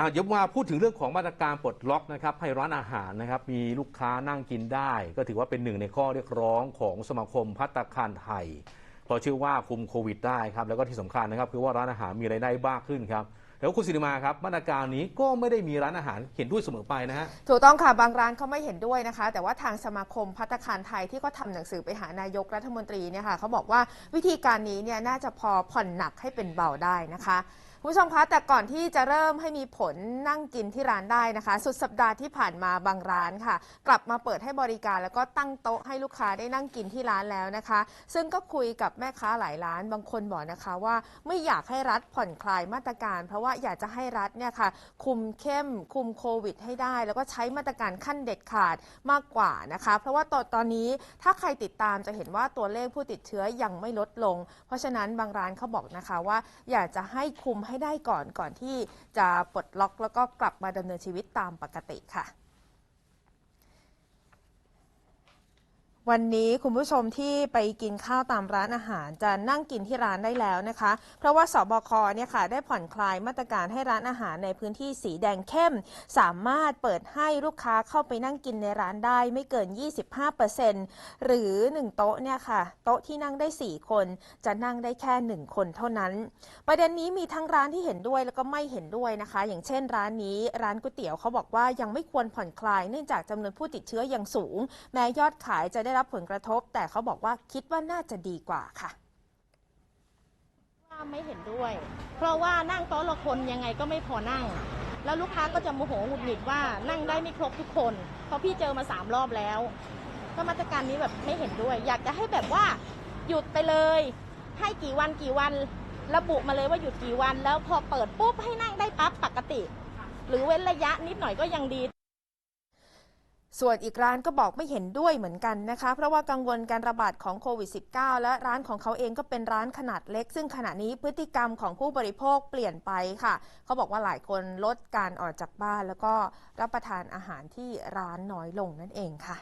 อะเดี๋ยวมาพูดถึงเรื่องของมาตรการปลดล็อกนะครับให้ร้านอาหารนะครับมีลูกค้านั่งกินได้ ก็ถือว่าเป็นหนึ่งในข้อเรียกร้องของสมาคมพัตตาคารไทยเพราะเชื่อว่าคุมโควิดได้ครับแล้วก็ที่สำคัญนะครับคือว่าร้านอาหารมีรายได้มากขึ้นครับแล้วคุณสิริมาครับมาตรการนี้ก็ไม่ได้มีร้านอาหารเห็นด้วยเสมอไปนะฮะ ถูกต้องค่ะ บางร้านเขาไม่เห็นด้วยนะคะ แต่ว่าทางสมาคมพัตตาคารไทยที่ก็ทำหนังสือไปหานายกรัฐมนตรีเนี่ยค่ะเขาบอกว่าวิธีการนี้เนี่ยน่าจะพอผ่อนหนักให้เป็นเบาได้นะคะ คุณผู้ชมคะแต่ก่อนที่จะเริ่มให้มีผลนั่งกินที่ร้านได้นะคะ สุดสัปดาห์ที่ผ่านมาบางร้านค่ะ กลับมาเปิดให้บริการแล้วก็ตั้งโต๊ะให้ลูกค้าได้นั่งกินที่ร้านแล้วนะคะ ซึ่งก็คุยกับแม่ค้าหลายร้านบางคนบอกนะคะว่าไม่อยากให้รัฐผ่อนคลายมาตรการ เพราะว่าอยากจะให้รัฐเนี่ยค่ะคุมเข้มคุมโควิด ให้ได้ แล้วก็ใช้มาตรการขั้นเด็ดขาดมากกว่านะคะ เพราะว่าตอนตอนนี้ถ้าใครติดตามจะเห็นว่าตัวเลขผู้ติดเชื้อยังไม่ลดลง เพราะฉะนั้นบางร้านเขาบอกนะคะว่าอยากจะให้คุมใให้ได้ก่อนก่อนที่จะปลดล็อกแล้วก็กลับมาดำเนินชีวิตตามปกติค่ะ วันนี้คุณผู้ชมที่ไปกินข้าวตามร้านอาหารจะนั่งกินที่ร้านได้แล้วนะคะ เพราะว่าสบคเนี่ยค่ะได้ผ่อนคลายมาตรการให้ร้านอาหารในพื้นที่สีแดงเข้ม สามารถเปิดให้ลูกค้าเข้าไปนั่งกินในร้านได้ไม่เกิน 25%หรือ 1 โต๊ะเนี่ยค่ะโต๊ะที่นั่งได้ 4 คน จะนั่งได้แค่ 1 คนเท่านั้น ประเด็นนี้มีทั้งร้านที่เห็นด้วยแล้วก็ไม่เห็นด้วยนะคะ อย่างเช่น ร้านนี้ร้านก๋วยเตี๋ยวเขาบอกว่ายังไม่ควรผ่อนคลายเนื่องจากจำนวนผู้ติดเชื้อยังสูง แม้ยอดขายจะได้รับผลกระทบ แต่เขาบอกว่าคิดว่าน่าจะดีกว่าค่ะว่าไม่เห็นด้วย เพราะว่านั่งโต๊ะละคนยังไงก็ไม่พอนั่ง แล้วลูกค้าก็จะโมโหหงุดหงิดว่านั่งได้ไม่ครบทุกคนเพราะพี่เจอมาสามรอบแล้วก็มาตรการนี้แบบไม่เห็นด้วย อยากจะให้แบบว่าหยุดไปเลย ให้กี่วันกี่วันระบุมาเลยว่าหยุดกี่วัน แล้วพอเปิดปุ๊บให้นั่งได้ปั๊บปกติ หรือเว้นระยะนิดหน่อยก็ยังดี ส่วนอีกร้านก็บอกไม่เห็นด้วยเหมือนกันนะคะ เพราะว่ากังวลการระบาดของโควิด -19 และร้านของเขาเองก็เป็นร้านขนาดเล็ก ซึ่งขณะนี้พฤติกรรมของผู้บริโภคเปลี่ยนไปค่ะ เขาบอกว่าหลายคนลดการออกจากบ้าน แล้วก็รับประทานอาหารที่ร้านน้อยลงนั่นเองค่ะ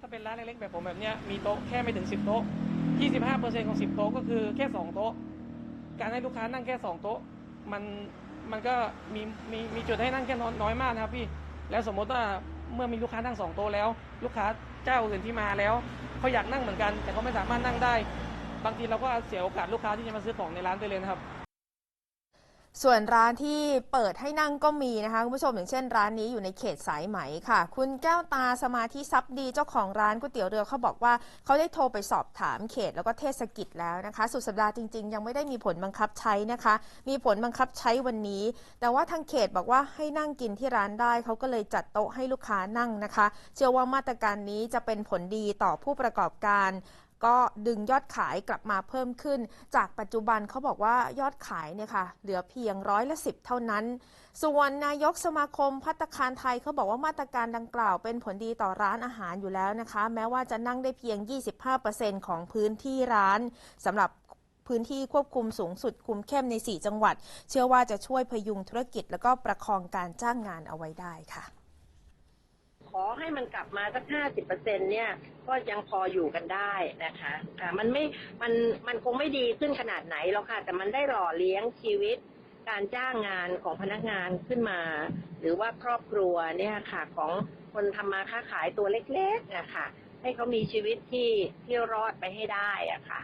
ถ้าเป็นร้านเล็กๆแบบผมแบบเนี้ยมีโต๊ะแค่ไม่ถึง 10 โต๊ะ 25%ของ 10 โต๊ะก็คือแค่ 2 โต๊ะ การให้ลูกค้านั่งแค่ 2 โต๊ะมันมันก็มีมีมีจุดให้นั่งแค่น้อยมากนะครับพี่แล้วสมมติว่า เมื่อมีลูกค้านั่งสองโต๊ะแล้ว ลูกค้าเจ้าอื่นที่มาแล้วเขาอยากนั่งเหมือนกัน แต่เขาไม่สามารถนั่งได้ บางทีเราก็เสียโอกาสลูกค้าที่จะมาซื้อของในร้านไปเลยนะครับ ส่วนร้านที่เปิดให้นั่งก็มีนะคะคุณผู้ชมอย่างเช่นร้านนี้อยู่ในเขตสายไหมค่ะ คุณแก้วตาสมาธิทรัพย์ดีเจ้าของร้านก๋วยเตี๋ยวเรือเขาบอกว่าเขาได้โทรไปสอบถามเขตแล้วก็เทศกิจแล้วนะคะ สุดสัปดาห์จริง ๆ ยังไม่ได้มีผลบังคับใช้นะคะ มีผลบังคับใช้วันนี้ แต่ว่าทางเขตบอกว่าให้นั่งกินที่ร้านได้เขาก็เลยจัดโต๊ะให้ลูกค้านั่งนะคะ เชื่อว่ามาตรการนี้จะเป็นผลดีต่อผู้ประกอบการ ก็ดึงยอดขายกลับมาเพิ่มขึ้น จากปัจจุบันเขาบอกว่ายอดขายเนี่ยค่ะเหลือเพียงร้อยละสิบเท่านั้น ส่วนนายกสมาคมพัตตาคารไทยเขาบอกว่ามาตรการดังกล่าวเป็นผลดีต่อร้านอาหารอยู่แล้วนะคะ แม้ว่าจะนั่งได้เพียง 25%ของพื้นที่ร้านสำหรับพื้นที่ควบคุมสูงสุดคุมเข้มใน 4 จังหวัด เชื่อว่าจะช่วยพยุงธุรกิจ แล้วก็ประคองการจ้างงานเอาไว้ได้ค่ะ อให้มันกลับมาสักห้าสิบเปอร์เซ็นเนี่ยก็ยังพออยู่กันได้นะคะอ่ามันไม่มันมันคงไม่ดีขึ้นขนาดไหนหรอกค่ะ แต่มันได้หล่อเลี้ยงชีวิต การจ้างงานของพนักงานขึ้นมา หรือว่าครอบครัวเนี่ยค่ะ ของคนทำมาค้าขายตัวเล็กๆอะคะให้เขามีชีวิตที่ที่รอดไปให้ได้อะค่ะ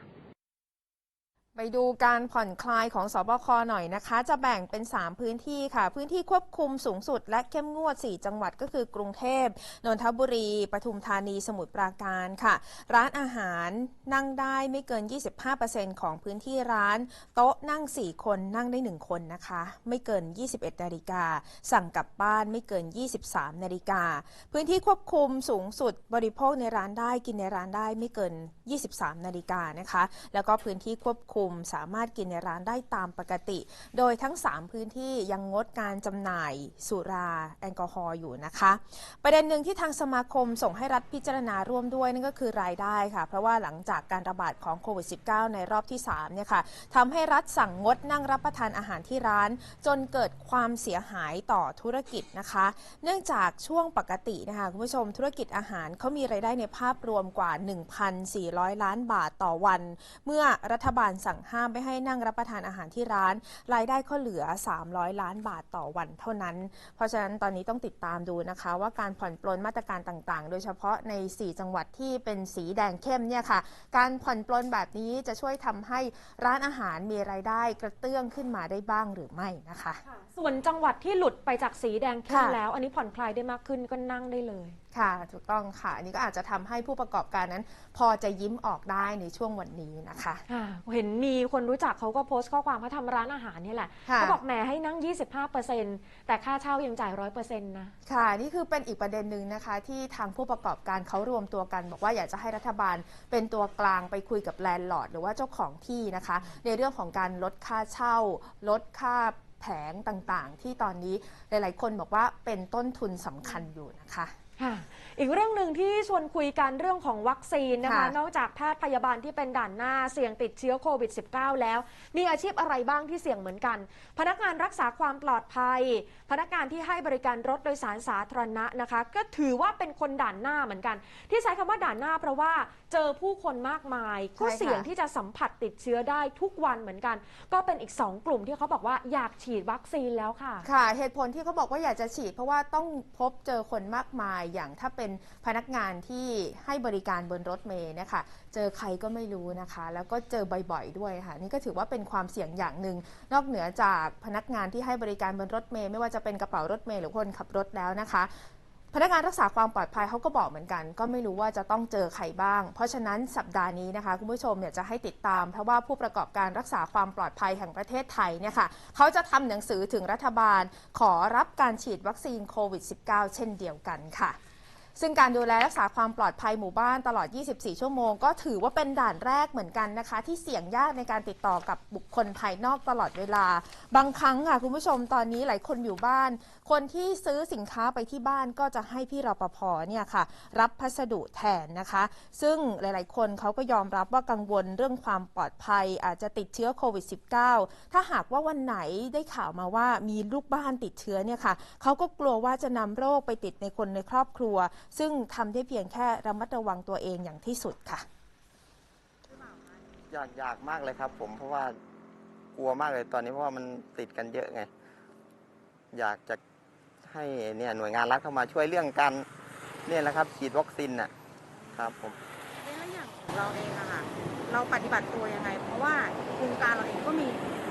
ไปดูการผ่อนคลายของสบคหน่อยนะคะ จะแบ่งเป็น 3 พื้นที่ค่ะ พื้นที่ควบคุมสูงสุด และเข้มงวด 4 จังหวัดก็คือกรุงเทพนนทบุรีปทุมธานีสมุทรปราการค่ะ ร้านอาหารนั่งได้ไม่เกิน 25%ของพื้นที่ร้าน โต๊ะนั่ง 4 คนนั่งได้ 1 คนนะคะ ไม่เกิน 21นาฬิกาสั่งกลับบ้านไม่เกิน 23นาฬิกาพื้นที่ควบคุมสูงสุดบริโภคในร้านได้กินในร้านได้ไม่เกิน 23นาฬิกานะคะ แล้วก็พื้นที่ควบคุมสามารถกินในร้านได้ตามปกติ โดยทั้ง 3 พื้นที่ยังงดการจำหน่ายสุราแอลกอฮอล์อยู่นะคะ ประเด็นหนึ่งที่ทางสมาคมส่งให้รัฐพิจารณาร่วมด้วยนั่นก็คือรายได้ค่ะ เพราะว่าหลังจากการระบาดของโควิด -19 ในรอบที่3เนี่ยค่ะทำให้รัฐสั่งงดนั่งรับประทานอาหารที่ร้าน จนเกิดความเสียหายต่อธุรกิจนะคะ เนื่องจากช่วงปกตินะคะคุณผู้ชมธุรกิจอาหารเขามีรายได้ในภาพรวมกว่า 1,400 ล้านบาทต่อวัน เมื่อรัฐบาลสั่งสั่งห้ามไม่ให้นั่งรับประทานอาหารที่ร้าน รายได้ก็เหลือ 300 ล้านบาทต่อวันเท่านั้น เพราะฉะนั้นตอนนี้ต้องติดตามดูนะคะ ว่าการผ่อนปลนมาตรการต่างๆ โดยเฉพาะใน 4 จังหวัดที่เป็นสีแดงเข้มเนี่ยค่ะ การผ่อนปลนแบบนี้จะช่วยทำให้ร้านอาหารมีรายได้กระเตื้องขึ้นมาได้บ้างหรือไม่นะคะส่วนจังหวัดที่หลุดไปจากสีแดงเข้มค่ะ แล้ว อันนี้ผ่อนคลายได้มากขึ้นก็นั่งได้เลย ค่ะ ถูกต้องค่ะ อันนี้ก็อาจจะทำให้ผู้ประกอบการนั้น พอจะยิ้มออกได้ในช่วงวันนี้นะคะค่ะเห็นมีคนรู้จักเขาก็โพสต์ข้อความเขาทำร้านอาหารเนี่ยแหละค่ะ เขาบอกแหมให้นั่ง 25%แต่ค่าเช่ายังจ่าย 100%นะ ค่ะนี่คือเป็นอีกประเด็นหนึ่งนะคะ ที่ทางผู้ประกอบการเขารวมตัวกัน บอกว่าอยากจะให้รัฐบาลเป็นตัวกลางไปคุยกับแลนด์ลอร์ดหรือว่าเจ้าของที่นะคะ ในเรื่องของการลดค่าเช่า ลดค่า แผงต่างๆ ที่ตอนนี้หลาย ๆ คนบอกว่าเป็นต้นทุนสำคัญอยู่นะคะ ค่ะ อีกเรื่องหนึ่งที่ชวนคุยกันเรื่องของวัคซีนนะคะ ค่ะ นอกจากแพทย์พยาบาลที่เป็นด่านหน้าเสี่ยงติดเชื้อโควิด -19 แล้ว มีอาชีพอะไรบ้างที่เสี่ยงเหมือนกัน พนักงานรักษาความปลอดภัย พนักงานที่ให้บริการรถโดยสารสาธารณะนะคะ ก็ถือว่าเป็นคนด่านหน้าเหมือนกัน ที่ใช้คำว่าด่านหน้าเพราะว่าเจอผู้คนมากมายก็ใช่ค่ะเสี่ยงที่จะสัมผัสติดเชื้อได้ทุกวันเหมือนกัน ก็เป็นอีกสองกลุ่มที่เขาบอกว่าอยากฉีดวัคซีนแล้วค่ะ ค่ะ เหตุผลที่เขาบอกว่าอยากจะฉีด เพราะว่าต้องพบเจอคนมากมายอย่างถ้าเป็นพนักงานที่ให้บริการบนรถเมล์นะคะ เจอใครก็ไม่รู้นะคะ แล้วก็เจอบ่อยๆด้วยค่ะ นี่ก็ถือว่าเป็นความเสี่ยงอย่างหนึ่ง นอกเหนือจากพนักงานที่ให้บริการบนรถเมล์ไม่ว่าจะเป็นกระเป๋ารถเมล์หรือคนขับรถแล้วนะคะพนักงานรักษาความปลอดภัยเขาก็บอกเหมือนกัน ก็ไม่รู้ว่าจะต้องเจอใครบ้าง เพราะฉะนั้นสัปดาห์นี้นะคะ คุณผู้ชมเนี่ยจะให้ติดตาม เพราะว่าผู้ประกอบการรักษาความปลอดภัยแห่งประเทศไทยเนี่ยค่ะเขาจะทำหนังสือถึงรัฐบาล ขอรับการฉีดวัคซีนโควิด -19 เช่นเดียวกันค่ะ ซึ่งการดูแลรักษาความปลอดภัยหมู่บ้านตลอด 24 ชั่วโมง ก็ถือว่าเป็นด่านแรกเหมือนกันนะคะ ที่เสี่ยงยากในการติดต่อกับบุคคลภายนอกตลอดเวลา บางครั้งค่ะคุณผู้ชมตอนนี้หลายคนอยู่บ้าน คนที่ซื้อสินค้าไปที่บ้านก็จะให้พี่รปภเนี่ยค่ะ รับพัสดุแทนนะคะ ซึ่งหลาย ๆ คนเขาก็ยอมรับว่ากังวลเรื่องความปลอดภัย อาจจะติดเชื้อโควิด -19 ถ้าหากว่าวันไหนได้ข่าวมาว่ามีลูกบ้านติดเชื้อเนี่ยค่ะเขาก็กลัวว่าจะนำโรคไปติดในคนในครอบครัวซึ่งทำได้เพียงแค่ระมัดระวังตัวเองอย่างที่สุดค่ะ อยากอยากมากเลยครับ ผมเพราะว่ากลัวมากเลยตอนนี้เพราะว่ามันติดกันเยอะไง อยากจะให้เนี่ยหน่วยงานรัฐเข้ามาช่วยเรื่องการเนี่ยแหละครับ ฉีดวัคซีนน่ะครับผมแล้วอย่างของเราเองอะค่ะเราปฏิบัติตัวยังไง เพราะว่าโครงการเราเองก็มี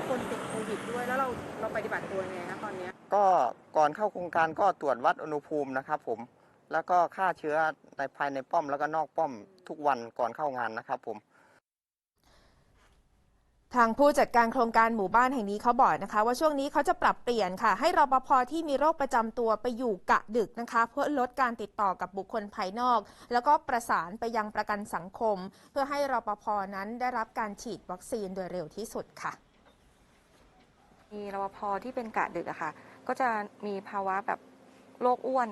คนติดโควิดด้วยแล้วเราเราปฏิบัติตัวยังไงคะตอนเนี้ยก็ก่อนเข้าโครงการก็ตรวจวัดอุณหภูมินะครับ ผม แล้วก็ฆ่าเชื้อในภายในป้อมแล้วก็นอกป้อมทุกวันก่อนเข้างานนะครับผมทางผู้จัดการโครงการหมู่บ้านแห่งนี้เขาบอกนะคะ ว่าช่วงนี้เขาจะปรับเปลี่ยนค่ะ ให้รปภที่มีโรคประจำตัวไปอยู่กะดึกนะคะ เพื่อลดการติดต่อกับบุคคลภายนอก แล้วก็ประสานไปยังประกันสังคม เพื่อให้รปภนั้นได้รับการฉีดวัคซีนโดยเร็วที่สุดค่ะ มีรปภที่เป็นกะดึกอะค่ะ ก็จะมีภาวะแบบโรคอ้วน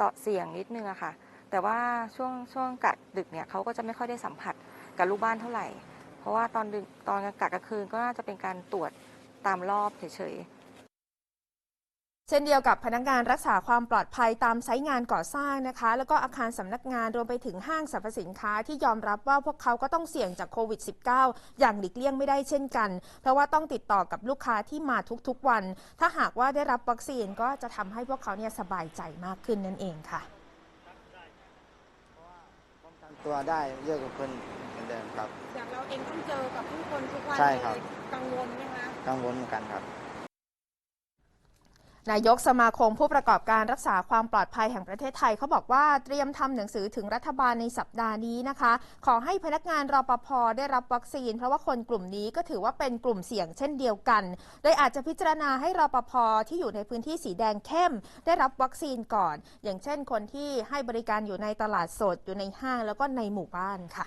ต่อเสี่ยงนิดนึงอะค่ะ แต่ว่าช่วงช่วงกะดึกเนี่ยเขาก็จะไม่ค่อยได้สัมผัสกับลูกบ้านเท่าไหร่ เพราะว่าตอนดึกตอนกะกลางคืนก็น่าจะเป็นการตรวจตามรอบเฉยๆ เช่นเดียวกับพนักงานรักษาความปลอดภัยตามไซต์งานก่อสร้างนะคะ แล้วก็อาคารสำนักงานรวมไปถึงห้างสรรพสินค้าที่ยอมรับว่าพวกเขาก็ต้องเสี่ยงจากโควิด -19 อย่างหลีกเลี่ยงไม่ได้เช่นกัน เพราะว่าต้องติดต่อกับลูกค้าที่มาทุกๆวัน ถ้าหากว่าได้รับวัคซีนก็จะทำให้พวกเขาเนี่ยสบายใจมากขึ้นนั่นเองค่ะป้องกันตัวได้เยอะกว่าคนเหมือนเดิมครับ อย่างเราเองต้องเจอกับผู้คนทุกวันใช่เลครับยกังวลไหมคะกังวลเหมือนกันครับ นายกสมาคมผู้ประกอบการรักษาความปลอดภัยแห่งประเทศไทยเขาบอกว่าเตรียมทำหนังสือถึงรัฐบาลในสัปดาห์นี้นะคะ ขอให้พนักงานรปภได้รับวัคซีน เพราะว่าคนกลุ่มนี้ก็ถือว่าเป็นกลุ่มเสี่ยงเช่นเดียวกัน โดยอาจจะพิจารณาให้รปภที่อยู่ในพื้นที่สีแดงเข้ม ได้รับวัคซีนก่อน อย่างเช่นคนที่ให้บริการอยู่ในตลาดสดอยู่ในห้างแล้วก็ในหมู่บ้านค่ะ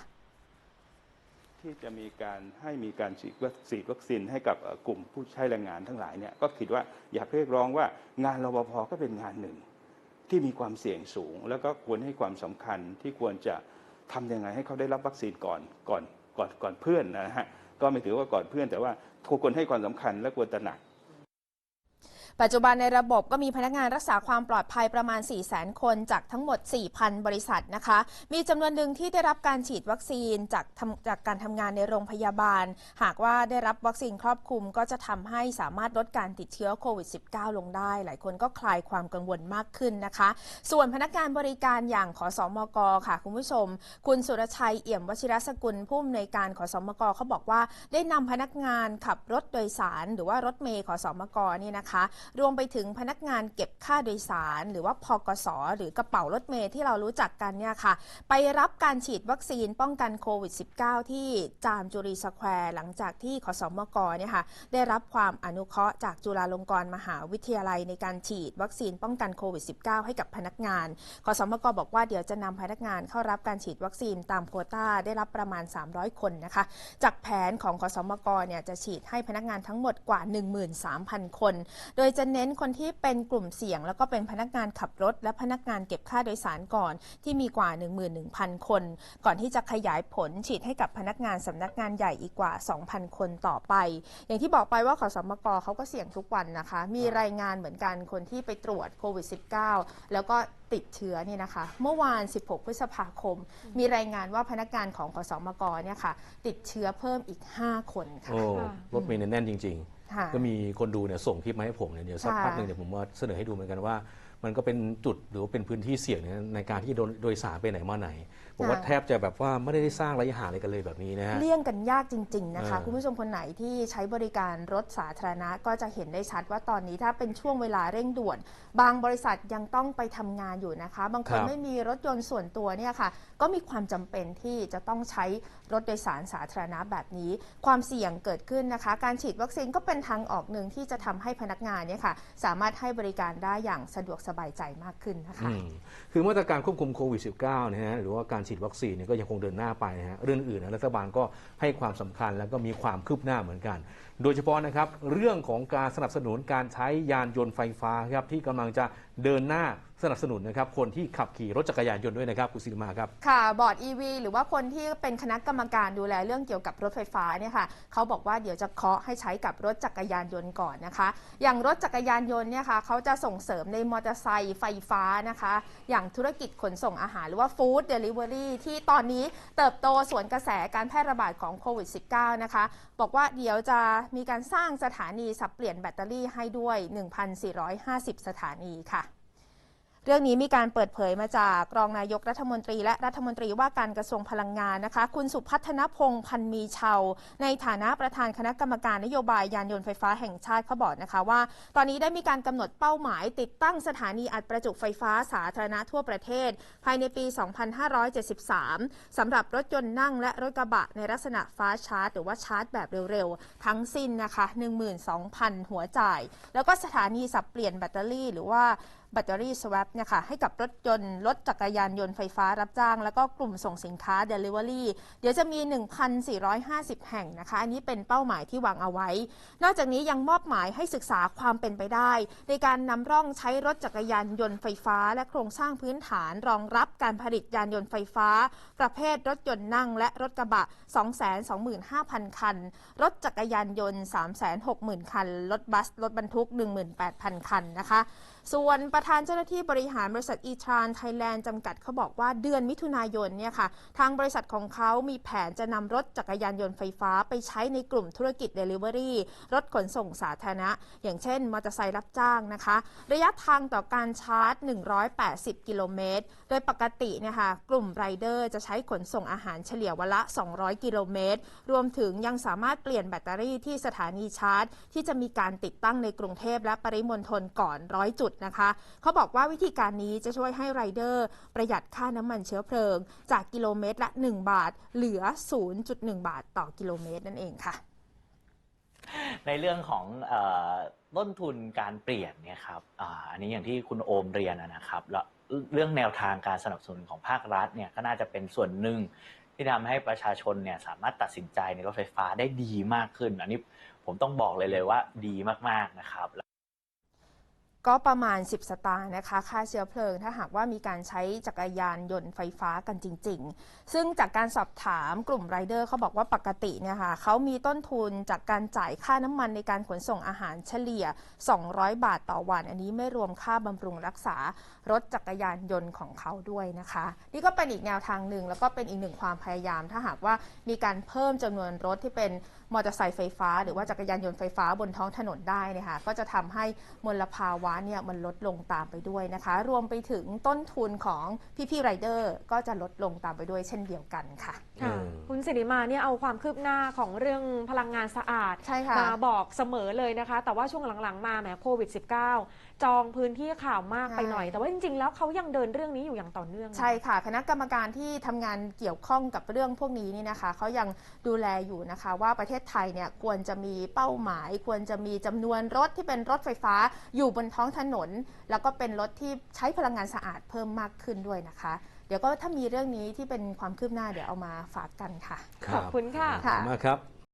ที่จะมีการให้มีการฉีดวัคซีนวัคซีนให้กับกลุ่มผู้ใช้แรงงานทั้งหลายเนี่ยก็คิดว่าอยากเรียกร้องว่างานรปภก็เป็นงานหนึ่ง ที่มีความเสี่ยงสูง แล้วก็ควรให้ความสำคัญที่ควรจะทำยังไงให้เขาได้รับวัคซีนก่อนก่อนก่อนก่อนเพื่อนนะฮะก็ไม่ถือว่าก่อนเพื่อนแต่ว่าควรให้ความสำคัญและควรตระหนัก ปัจจุบันในระบบก็มีพนักงานรักษาความปลอดภัยประมาณ 4 0 0 0 0 0 คนจากทั้งหมด 4,000 บริษัทนะคะ มีจำนวนหนึ่งที่ได้รับการฉีดวัคซีนจากทำจากการทำงานในโรงพยาบาล หากว่าได้รับวัคซีนครอบคลุมก็จะทำให้สามารถลดการติดเชื้อโควิด -19 ลงได้ หลายคนก็คลายความกังวลมากขึ้นนะคะ ส่วนพนักงานบริการอย่างขอสอมกค่ะ คุณผู้ชม คุณสุรชัยเอี่ยมวชิรสกุลผู้อำนวยการขอสอมกเขาบอกว่า ได้นำพนักงานขับรถโดยสาร หรือว่ารถเมย์ขอสอมกนี่นะคะรวมไปถึงพนักงานเก็บค่าโดยสาร หรือว่าพกสหรือกระเป๋ารถเมย์ที่เรารู้จักกันเนี่ยค่ะ ไปรับการฉีดวัคซีนป้องกันโควิด -19 ที่จามจุรีสแควร์หลังจากที่ขอสอมกเนี่ยค่ะได้รับความอนุเคราะห์จากจุฬาลงกรณ์มหาวิทยาลัยในการฉีดวัคซีนป้องกันโควิด -19 ให้กับพนักงานขอสมกบอกว่าเดี๋ยวจะนำพนักงานเข้ารับการฉีดวัคซีนตามโควต้าได้รับประมาณ 300 คนนะคะ จากแผนของขอสมกเนี่ยจะฉีดให้พนักงานทั้งหมดกว่า 13,000 คน โดยจะเน้นคนที่เป็นกลุ่มเสี่ยง แล้วก็เป็นพนักงานขับรถ และพนักงานเก็บค่าโดยสารก่อนที่มีกว่า 11,000 คน ก่อนที่จะขยายผลฉีดให้กับพนักงานสำนักงานใหญ่อีกกว่า 2,000 คนต่อไป อย่างที่บอกไปว่าขอสมกเขาก็เสี่ยงทุกวันนะคะ มีรายงานเหมือนกันคนที่ไปตรวจโควิด -19 แล้วก็ติดเชื้อนี่นะคะ เมื่อวาน 16 พฤษภาคม มีรายงานว่าพนักงานของขอสมกเนี่ยค่ะ ติดเชื้อเพิ่มอีก 5 คนค่ะ โอ้ รถเมล์แน่นจริง ๆ ก็มีคนดูเนี่ยส่งคลิปมาให้ผมเนี่ยเดี๋ยวสักค่ะพักหนึ่งเดี๋ยวผมมาเสนอให้ดูเหมือนกันว่า มันก็เป็นจุดหรือว่าเป็นพื้นที่เสี่ยงเนี่ยในการที่โดนโดยสารไปไหนมาไหนผมว่าแทบจะแบบว่าไม่ได้สร้างระยะห่างอะไรกันเลยแบบนี้นะฮะเลี่ยงกันยากจริง ๆ นะคะเออคุณผู้ชมคนไหนที่ใช้บริการรถสาธารณะก็จะเห็นได้ชัดว่าตอนนี้ถ้าเป็นช่วงเวลาเร่งด่วน บางบริษัทยังต้องไปทำงานอยู่นะคะ บางคนไม่มีรถยนต์ส่วนตัวเนี่ยค่ะ ก็มีความจำเป็นที่จะต้องใช้รถโดยสารสาธารณะแบบนี้ ความเสี่ยงเกิดขึ้นนะคะ การฉีดวัคซีนก็เป็นทางออกหนึ่งที่จะทำให้พนักงานเนี่ยค่ะ สามารถให้บริการได้อย่างสะดวกสบายใจมากขึ้นนะคะคือมาตรการควบคุมโควิด -19 นะฮะหรือว่าการฉีดวัคซีนเนี่ยก็ยังคงเดินหน้าไปนะฮะเรื่องอื่นนะรัฐบาลก็ให้ความสำคัญแล้วก็มีความคืบหน้าเหมือนกัน โดยเฉพาะนะครับเรื่องของการสนับสนุนการใช้ยานยนต์ไฟฟ้าครับที่กำลังจะเดินหน้า สนับสนุนนะครับ คนที่ขับขี่รถจักรยานยนต์ด้วยนะครับคุณสิริมาครับ ค่ะ บอร์ด EV หรือว่าคนที่เป็นคณะกรรมการดูแลเรื่องเกี่ยวกับรถไฟฟ้าเนี่ยค่ะเขาบอกว่าเดี๋ยวจะเคาะให้ใช้กับรถจักรยานยนต์ก่อนนะคะ อย่างรถจักรยานยนต์เนี่ยค่ะเขาจะส่งเสริมในมอเตอร์ไซค์ไฟฟ้านะคะ อย่างธุรกิจขนส่งอาหารหรือว่าฟู้ดเดลิเวอรี่ที่ตอนนี้เติบโตสวนกระแสการแพร่ระบาดของโควิด -19 นะคะ บอกว่าเดี๋ยวจะมีการสร้างสถานีสับเปลี่ยนแบตเตอรี่ให้ด้วย 1,450 สถานีค่ะ เรื่องนี้มีการเปิดเผยมาจากรองนายกรัฐมนตรี และรัฐมนตรีว่าการกระทรวงพลังงานนะคะ คุณสุพัฒนพงษ์พันมีเชาในฐานะประธานคณะกรรมการนโยบายยานยนต์ไฟฟ้าแห่งชาติเขาบอกนะคะว่า ตอนนี้ได้มีการกำหนดเป้าหมาย ติดตั้งสถานีอัดประจุไฟฟ้าสาธารณะทั่วประเทศ ภายในปี 2573สำหรับรถยนต์นั่งและรถกระบะในลักษณะฟ้าชาร์จ หรือว่าชาร์จแบบเร็วๆ ทั้งสิ้นนะคะ12,000 หัวจ่าย แล้วก็สถานีสับเปลี่ยนแบตเตอรี่ หรือว่า แบตเตอรี่สว a ปเนี่ยค่ะให้กับรถยนต์ รถจักรยานยนต์ไฟฟ้ารับจ้าง แล้วก็กลุ่มส่งสินค้า Delivery เดี๋ยวจะมี 1,450 แห่งนะคะ อันนี้เป็นเป้าหมายที่วางเอาไว้ นอกจากนี้ยังมอบหมายให้ศึกษาความเป็นไปได้ ในการนำร่องใช้รถจักรยานยนต์ไฟฟ้า และโครงสร้างพื้นฐานรองรับการผลิตยานยนต์ไฟฟ้า ประเภทรถยนต์นั่ง และรถกระบะ 225,000 คัน รถจักรยานยนต์ 360,000 คัน รถบัส รถบรรทุก 18,000 คันนะคะ ส่วนประธานเจ้าหน้าที่บริหารบริษัทอีทรานไทยแลนด์จำกัดเขาบอกว่าเดือนมิถุนายนเนี่ยค่ะ ทางบริษัทของเขามีแผนจะนำรถจักรยานยนต์ไฟฟ้าไปใช้ในกลุ่มธุรกิจ Delivery รถขนส่งสาธารณะ อย่างเช่นมอเตอร์ไซค์รับจ้างนะคะ ระยะทางต่อการชาร์จ 180 กิโลเมตร โดยปกติเนี่ยค่ะกลุ่มไรเดอร์จะใช้ขนส่งอาหารเฉลี่ยวันละ 200 กิโลเมตร รวมถึงยังสามารถเปลี่ยนแบตเตอรี่ที่สถานีชาร์จ ที่จะมีการติดตั้งในกรุงเทพและปริมณฑลก่อนร้อยจุดนะคะ เขาบอกว่าวิธีการนี้จะช่วยให้ไรเดอร์ประหยัดค่าน้ำมันเชื้อเพลิง จากกิโลเมตรละ 1 บาท เหลือ 0.1 บาทต่อกิโลเมตรนั่นเองค่ะ ในเรื่องของอต้นทุนการเปลี่ยนเนี่ยครับออันนี้อย่างที่คุณโอมเรียนนะครับแล้วเรื่องแนวทางการสนับสนุนของภาครัฐเนี่ยก็น่าจะเป็นส่วนหนึ่งที่ทำให้ประชาชนเนี่ยสามารถตัดสินใจในรถไฟฟ้าได้ดีมากขึ้น อันนี้ผมต้องบอกเลยเลยว่าดีมากๆนะครับ ก็ประมาณ 10 สตางค์นะคะ ค่าเชื้อเพลิง ถ้าหากว่ามีการใช้จักรยานยนต์ไฟฟ้ากันจริง ๆ ซึ่งจากการสอบถามกลุ่มไรเดอร์เขาบอกว่าปกติเนี่ยค่ะเขามีต้นทุนจากการจ่ายค่าน้ำมันในการขนส่งอาหารเฉลี่ย 200 บาทต่อวัน อันนี้ไม่รวมค่าบำรุงรักษารถจักรยานยนต์ของเขาด้วยนะคะ นี่ก็เป็นอีกแนวทางหนึ่งแล้วก็เป็นอีกหนึ่งความพยายาม ถ้าหากว่ามีการเพิ่มจำนวนรถที่เป็น มอเตอร์ไซค์ไฟฟ้า หรือว่าจักรยานยนต์ไฟฟ้าบนท้องถนนได้นะคะก็จะทำให้มลภาวะเนี่ยมันลดลงตามไปด้วยนะคะ รวมไปถึงต้นทุนของพี่ๆไรเดอร์ก็จะลดลงตามไปด้วยเช่นเดียวกันค่ะค่ะอืมคุณสิริมาเนี่ยเอาความคืบหน้าของเรื่องพลังงานสะอาดใช่ค่ะมาบอกเสมอเลยนะคะ แต่ว่าช่วงหลังๆมาแหมโควิด -19 จองพื้นที่ข่าวมากไปหน่อยใช่แต่ว่าจริงๆ แล้วเขายังเดินเรื่องนี้อยู่อย่างต่อเนื่องนะใช่ค่ะ คณะกรรมการที่ทำงานเกี่ยวข้องกับเรื่องพวกนี้นี่นะคะเขายังดูแลอยู่นะคะว่าประเทศไทยเนี่ยควรจะมีเป้าหมาย ควรจะมีจำนวนรถที่เป็นรถไฟฟ้าอยู่บนท้องถนน แล้วก็เป็นรถที่ใช้พลังงานสะอาดเพิ่มมากขึ้นด้วยนะคะ เดี๋ยวก็ถ้ามีเรื่องนี้ที่เป็นความคืบหน้าเดี๋ยวเอามาฝากกันค่ะ ขอบคุณค่ะค่ะขอบณมากครับ